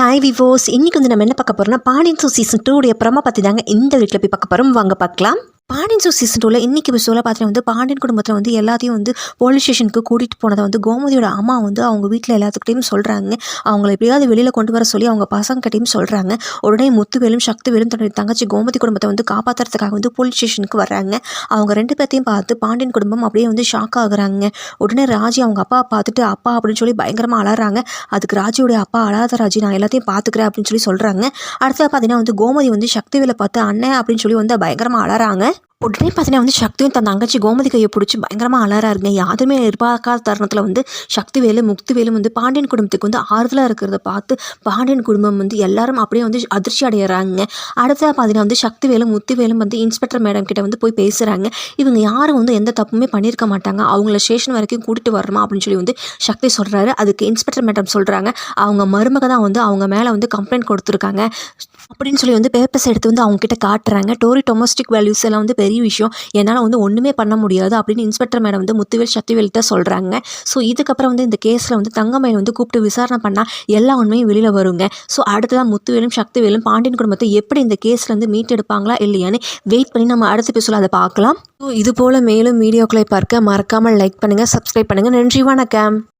Hi விவோஸ் இன்றைக்கி வந்து நம்ம என்ன பார்க்க போகிறோம்னா பாண்டியன் ஷோ சீசன் டூடைய ப்ரமோ பற்றி தாங்க இந்த வீட்டில் போய் பார்க்க போகிறோம் வாங்க பார்க்கலாம். பாண்டியன் ஷோ சீசன் டூவில் இன்றைக்கி எபிசோட பார்த்தீங்கன்னா வந்து பாண்டியன் குடும்பத்தில் வந்து எல்லாத்தையும் வந்து போலீஸ் ஸ்டேஷனுக்கு கூட்டிகிட்டு போனதை வந்து கோமதியோட அம்மா வந்து அவங்க வீட்டில் எல்லாத்துக்கிட்டையும் சொல்கிறாங்க அவங்கள எப்படியாவது வெளியில் கொண்டு வர சொல்லி அவங்க பசங்ககிட்டையும் சொல்கிறாங்க உடனே முத்துவேலும் சக்திவேலும் தன்னுடைய தங்கச்சி கோமதி குடும்பத்தை வந்து காப்பாற்றுறதுக்காக வந்து போலீஸ் ஸ்டேஷனுக்கு வர்றாங்க. அவங்க ரெண்டு பேர்த்தையும் பார்த்து பாண்டியன் குடும்பம் அப்படியே வந்து ஷாக் ஆகுறாங்க. உடனே ராஜி அவங்க அப்பா பார்த்துட்டு அப்பா அப்படின்னு சொல்லி பயங்கரமாக அலறாங்க. அதுக்கு ராஜியோடைய அப்பா அழாத ராஜி நான் எல்லாத்தையும் பார்த்துக்கிறேன் அப்படின்னு சொல்லி சொல்கிறாங்க அடுத்தது பார்த்தீங்கன்னா வந்து கோமதி வந்து சக்திவேலை பார்த்து அண்ணன் அப்படின்னு சொல்லி வந்து பயங்கரமாக அலறாங்க. உடனே பார்த்தீங்கன்னா வந்து சக்தியும் தன் தங்கச்சி கோமதி கையை பிடிச்சி பயங்கரமாக அலறாருங்க யாருமே எதிர்பார்க்காத தருணத்தில் வந்து சக்திவேலு முக்திவேலும் வந்து பாண்டியன் குடும்பத்துக்கு வந்து ஆறுதலாக இருக்கிறத பார்த்து பாண்டியன் குடும்பம் வந்து எல்லாரும் அப்படியே வந்து அதிர்ச்சி அடைகிறாங்க அடுத்ததாக பார்த்தீங்கன்னா வந்து சக்திவேலும் முத்துவேலும் வந்து இன்ஸ்பெக்டர் மேடம் கிட்ட வந்து போய் பேசுகிறாங்க இவங்க யாரும் வந்து எந்த தப்புமே பண்ணியிருக்க மாட்டாங்க. அவங்கள ஸ்டேஷன் வரைக்கும் கூட்டிட்டு வரணும் அப்படின்னு சொல்லி வந்து சக்தி சொல்கிறாரு அதுக்கு இன்ஸ்பெக்டர் மேடம் சொல்கிறாங்க அவங்க மருமக தான் வந்து அவங்க மேலே வந்து கம்ப்ளைண்ட் கொடுத்துருக்காங்க. அப்படின்னு சொல்லி வந்து பேப்பர்ஸ் எடுத்து வந்து அவங்க கிட்ட காட்டுறாங்க. டோரி டொமஸ்டிக் வேல்யூஸ் எல்லாம் வந்து பெரிய விஷயம். என்னால் வந்து ஒன்றுமே பண்ண முடியாது அப்படின்னு இன்ஸ்பெக்டர் மேடம் வந்து முத்துவேல் சக்திவேல்கிட்ட சொல்கிறாங்க ஸோ இதுக்கப்புறம் வந்து இந்த கேஸில் வந்து தங்கமயில் வந்து கூப்பிட்டு விசாரணை பண்ணால் எல்லா உண்மையும் வெளியில் வருங்க. ஸோ அடுத்ததான் முத்துவேலும் சக்திவேலும் பாண்டியன் குடும்பத்தை எப்படி இந்த கேஸில் வந்து மீட்டெடுப்பாங்களா இல்லையான்னு வெயிட் பண்ணி நம்ம அடுத்த பேசல அதை பார்க்கலாம். ஸோ இது போல் மேலும் வீடியோக்களை பார்க்க மறக்காமல் லைக் பண்ணுங்கள் சப்ஸ்கிரைப் பண்ணுங்கள் நன்றி வணக்கம்.